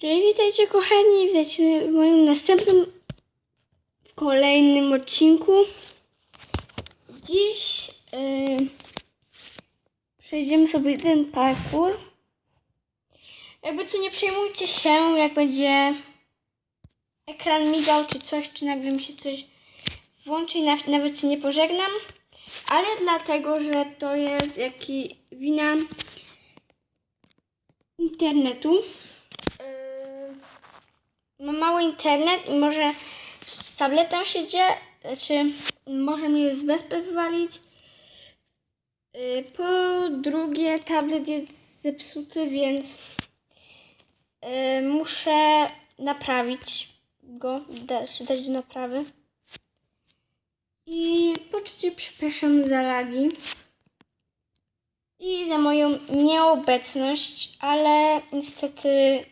Cześć, witajcie kochani, witajcie w moim następnym, w kolejnym odcinku. Dziś yy, przejdziemy sobie ten parkour. Jakby co nie przejmujcie się, jak będzie ekran migał czy coś, czy nagle mi się coś włączy nawet się nie pożegnam. Ale dlatego, że to jest jaki wina internetu. Mam mały internet i może z tabletem się dzieje, czy może mnie z bezpy wywalić. Yy, po drugie, tablet jest zepsuty, więc yy, muszę naprawić go, dać, dać do naprawy. I po trzecie, przepraszam za lagi i za moją nieobecność, ale niestety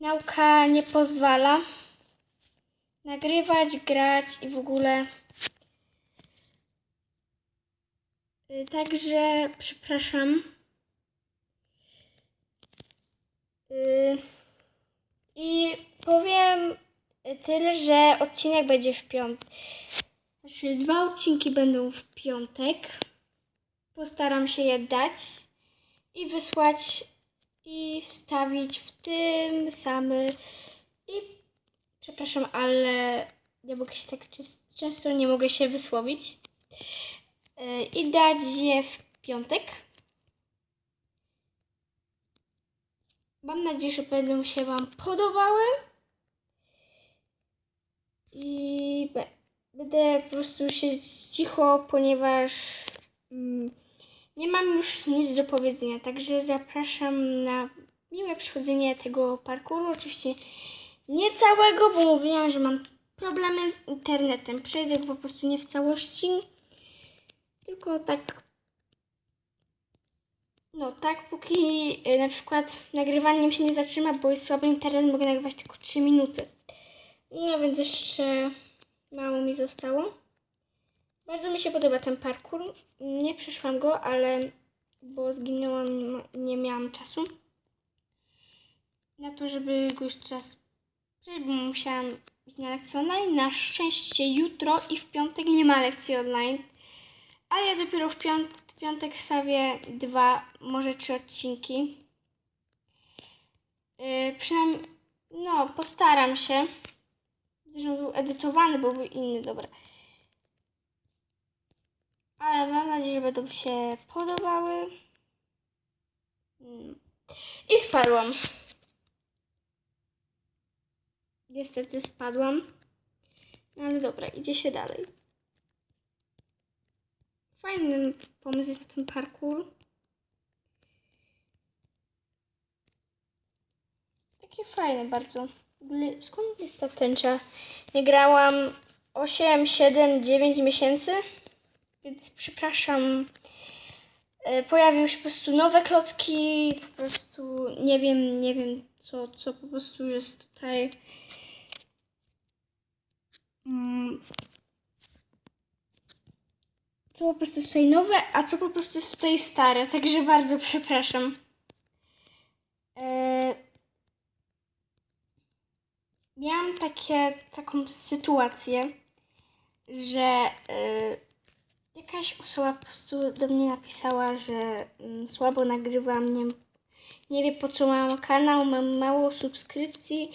nauka nie pozwala nagrywać, grać i w ogóle. Y, Także przepraszam. Y, I powiem tyle, że odcinek będzie w piątek. Znaczy, dwa odcinki będą w piątek. Postaram się je dać i wysłać i wstawić w tym samym. I przepraszam, ale nie mogę się tak często nie mogę się wysłowić. Yy, I dać je w piątek. Mam nadzieję, że będą się Wam podobały. I będę po prostu siedzieć cicho, ponieważ mm, nie mam już nic do powiedzenia. Także zapraszam na miłe przechodzenie tego parkouru. Oczywiście nie całego, bo mówiłam, że mam problemy z internetem. Przejdę go po prostu nie w całości, tylko tak. No tak, póki y, na przykład nagrywaniem się nie zatrzyma, bo jest słaby internet, mogę nagrywać tylko 3 minuty. No więc jeszcze mało mi zostało. Bardzo mi się podoba ten parkour. Nie przeszłam go, ale bo zginęłam, nie miałam czasu na to, żeby go jeszcze raz przejść, bo musiałam iść na lekcję online. Na szczęście jutro i w piątek nie ma lekcji online, a ja dopiero w, piąt piątek stawię dwa, może trzy odcinki. Yy, przynajmniej, no, postaram się. Zresztą był edytowany, bo był inny, dobra. Ale mam nadzieję, że będą się podobały. Mm. I spadłam. Niestety spadłam. No ale dobra, idzie się dalej. Fajny pomysł jest na ten parkour. Takie fajne bardzo. Skąd jest ta tęcza? Nie grałam 8, 7, 9 miesięcy, więc przepraszam. E, Pojawiły się po prostu nowe klocki, po prostu nie wiem, nie wiem co, co po prostu jest tutaj. Mm. Co po prostu jest tutaj nowe, a co po prostu jest tutaj stare, także bardzo przepraszam. E, miałam takie, taką sytuację, że y, jakaś osoba po prostu do mnie napisała, że mm, słabo nagrywam, nie, nie wie po co mam kanał, mam mało subskrypcji,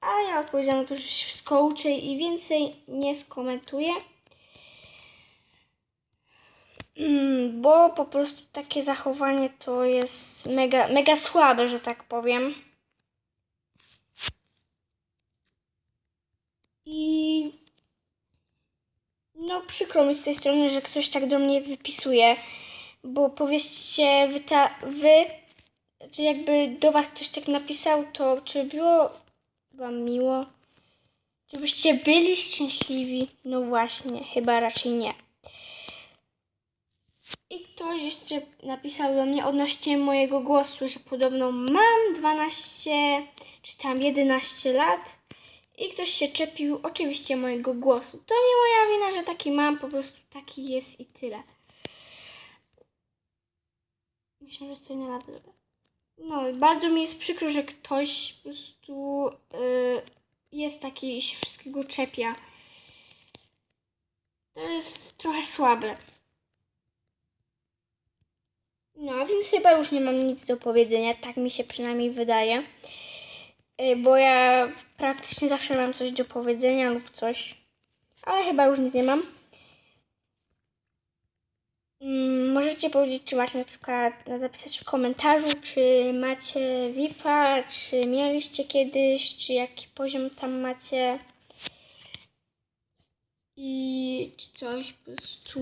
a ja odpowiedziałam to, że się wszystko uczę i więcej nie skomentuję. Mm, Bo po prostu takie zachowanie to jest mega, mega słabe, że tak powiem. I no przykro mi z tej strony, że ktoś tak do mnie wypisuje, bo powiedzcie wy, ta, wy czy jakby do was ktoś tak napisał, to czy było wam miło? Czy byście byli szczęśliwi? No właśnie, chyba raczej nie. I ktoś jeszcze napisał do mnie odnośnie mojego głosu, że podobno mam 12 czy tam 11 lat. I ktoś się czepił oczywiście mojego głosu. To nie moja wina, że taki mam, po prostu taki jest i tyle. Myślę, że stoi na latarce. No, bardzo mi jest przykro, że ktoś po prostu y, jest taki i się wszystkiego czepia. To jest trochę słabe. No, więc chyba już nie mam nic do powiedzenia, tak mi się przynajmniej wydaje. Y, Bo ja praktycznie zawsze mam coś do powiedzenia lub coś, ale chyba już nic nie mam. Mm, Możecie powiedzieć, czy macie na przykład zapisać w komentarzu, czy macie VIP-a, czy mieliście kiedyś, czy jaki poziom tam macie. I czy coś po prostu,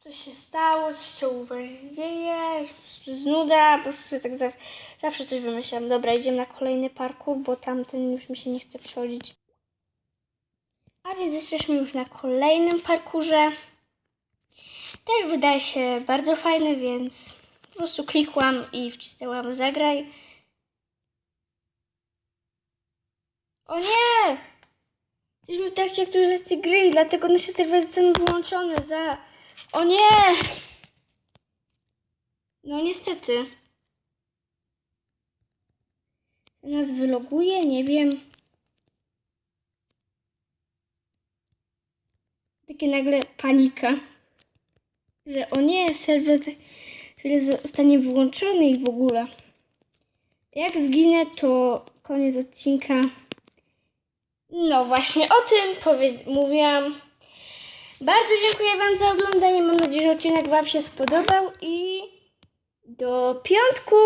co się stało, co się u was dzieje, znuda, po prostu tak za, zawsze coś wymyślam. Dobra, idziemy na kolejny parkour, bo tamten już mi się nie chce przechodzić. A więc jesteśmy już na kolejnym parkurze też wydaje się bardzo fajny, więc po prostu klikłam i wcisnęłam zagraj. O nie! Jesteśmy w trakcie aktualizacji gry, dlatego nasz serwer został wyłączony za... O nie! No niestety. Nas wyloguje? Nie wiem. Takie nagle panika że o nie, serwer zostanie wyłączony i w ogóle. Jak zginę, to koniec odcinka. No właśnie, o tym mówiłam. Bardzo dziękuję Wam za oglądanie. Mam nadzieję, że odcinek Wam się spodobał i do piątku!